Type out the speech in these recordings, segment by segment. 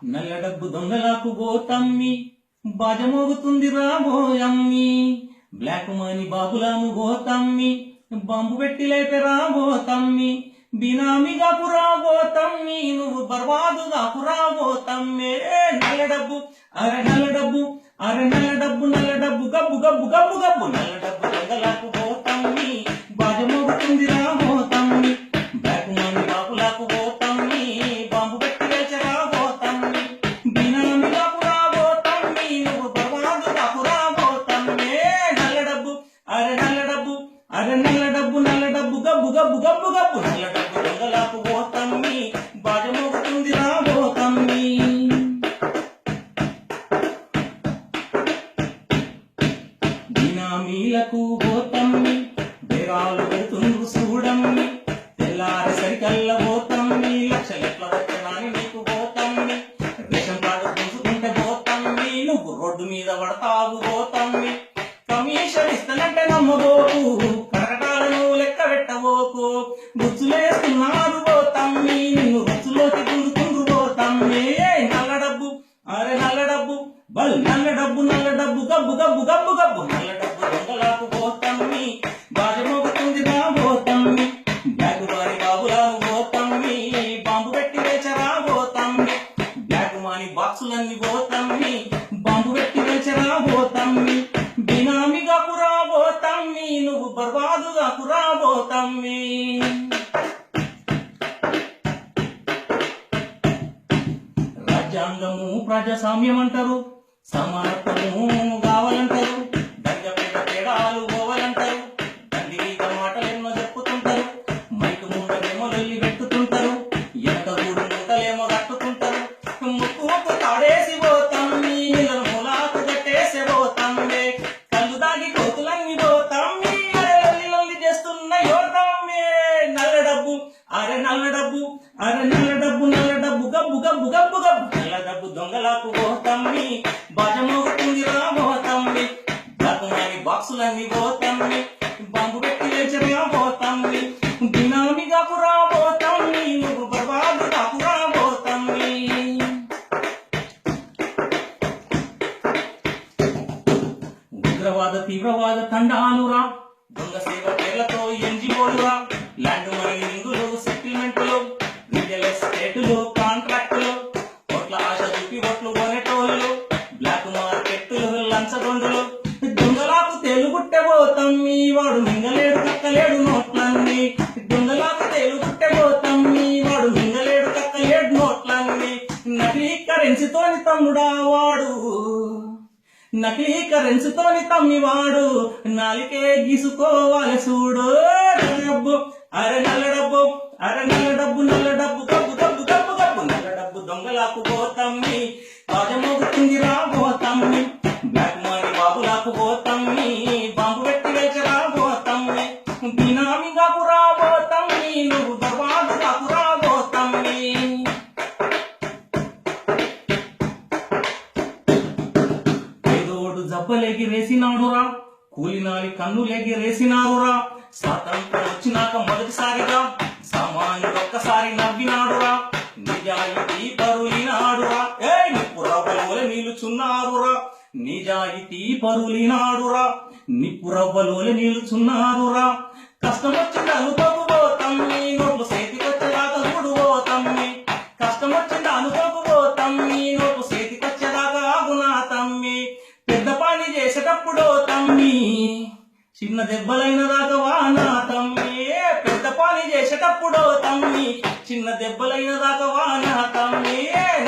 నల్ల డబ్బు దొంగలకు గోతమ్మి బాజమోగుతుంది రాబోయమ్మి బ్లాక్ మనీ బాబులాము పోతమ్మి బంబు పెట్టి లేపే రాబోతమ్మి బినామిగా పురాబోతమ్మి నువ్వు బర్వాదుగా పురాబోతమ్మే నల్ల డబ్బు అరే నల్ల డబ్బు అరే నల్ల డబ్బు నల్ల డబ్బు గబ్బు గబ్బు గబ్బు గబ్బు నల్ల డబ్బు దొంగలకు నల్ల డబ్బు అర నల్ల డబ్బు నల్ల డబ్బు గబ్బు గబ్బు గబ్బు గబ్బు. నల్ల డబ్బు దొంగలకు పోతమ్మి బాజమోగుతుంది రాబోతమ్మి దినామీలకు పోతమ్మి బేరాలు పెడుతుండ్రు చూడమ్మి తెల్లారి సరికల్ల పోతమ్మి లక్షలెట్ల వచ్చనాని నీకు పోతమ్మి రేషన్ కార్డు పూసుకుంటే పోతమ్మి నువ్వు రోడ్డు మీద పడతావు పోతమ్మి కమిషన్ ఇస్తానంటే నమ్మబోకు కరకటాలను లెక్క పెట్టబోకు గుచ్చులేస్తున్నారు పోతమ్మి నిన్ను బుచ్చులోకి గుండుకుండ్రు పోతమ్మి ఏయ్ నల్ల డబ్బు అరే నల్ల డబ్బు బల్ నల్ల డబ్బు నల్ల డబ్బు గబ్బు గబ్బు గబ్బు గబ్బు నల్ల రాజ్యాంగము ప్రజాస్వామ్యం అంటారు సమానత్వము కావాలంటారు దగ్గ పెద్ద తేడాలు పోవాలంటారు తండ్రి మాటలు ఎన్నో చెప్పుతుంటారు మైకు ముందరేమో వెళ్ళి పెట్టుతుంటారు ఎంత గూడు ముంటలేమో కట్టుతుంటారు. ముక్కు ముక్కు తాడేసి పోతాం నీళ్ళను మూలాకు కట్టేసి పోతాం కళ్ళు దాగి కోతులన్నీ పోతాం లొల్లి లొల్లి చేస్తున్న యోతామే నల్ల డబ్బు అరే నల్ల డబ్బు అరే నల్ల డబ్బు నల్ల డబ్బు గబ్బు గబ్బు గబ్బు గబ్బు తెల్ల డబ్బు దొంగలకు పోతమ్మి బాజమోగుతుంది రా పోతమ్మి బతుమాని బాక్సులన్నీ పోతమ్మి బాంబు పెట్టి లేచరా పోతమ్మి బినామిగా కురా పోతమ్మి నువ్వు బర్బాదు కాకురా పోతమ్మి ఉగ్రవాద తీవ్రవాద తండానురా. దొంగ సేవ పేర్లతో ఎన్జిఓలురా. ల్యాండ్ మైనింగులు లంచగొండులు దొంగలాకు మీ. వాడు మింగలేడు కక్కలేడు నోట్లన్నీ. దొంగలాకు మీ. వాడు మింగలేడు కక్కలేడు నోట్లన్నీ. నకిలీ కరెన్సీతోని తమ్ముడా వాడు. నకిలీ కరెన్సీతోని తమ్మివాడు నాలికే గీసుకోవాలి చూడు అరే లేగి రేసినాడురా కూలినాడి కన్ను కన్నులెగి రేసినారురా స్వాతంత్రం వచ్చినాక మొదటిసారిగా సామాన్యుడు ఒక్కసారి నవ్వినాడురా. నిజాయితీ పరులినాడురా. ఏ నిప్పురవ్వలోలు నిలుచున్నారురా నిజాయితీ పరులినాడురా. నిప్పురవ్వలోలు నిలుచున్నారురా కష్టం వచ్చింది అనుకోకు చిన్న దెబ్బలైన దాకా వానా తమ్మి పెద్ద పని చేసేటప్పుడు తమ్మి. చిన్న దెబ్బలైన దాకా వానా తమ్మి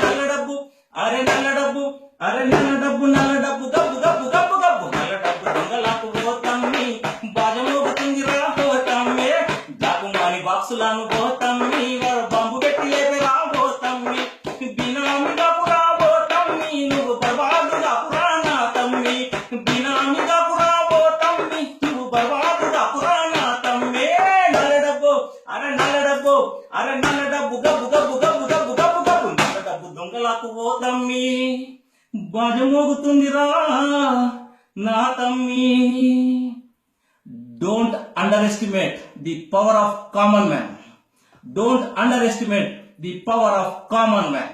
నల్ల డబ్బు అరే నల్ల డబ్బు అరే నల్ల డబ్బు నల్ల డబ్బు దబ్బు దబ్బు దబ్బు దబ్బు నల్ల డబ్బు దొంగలకు పోతమ్మి బాజమోగుతుంది రా పోతమ్మి జాకుమాని బాక్సులను పో బాజమోగుతుందిరా నా తమ్మి. Don't underestimate the power of common man don't underestimate the power of common man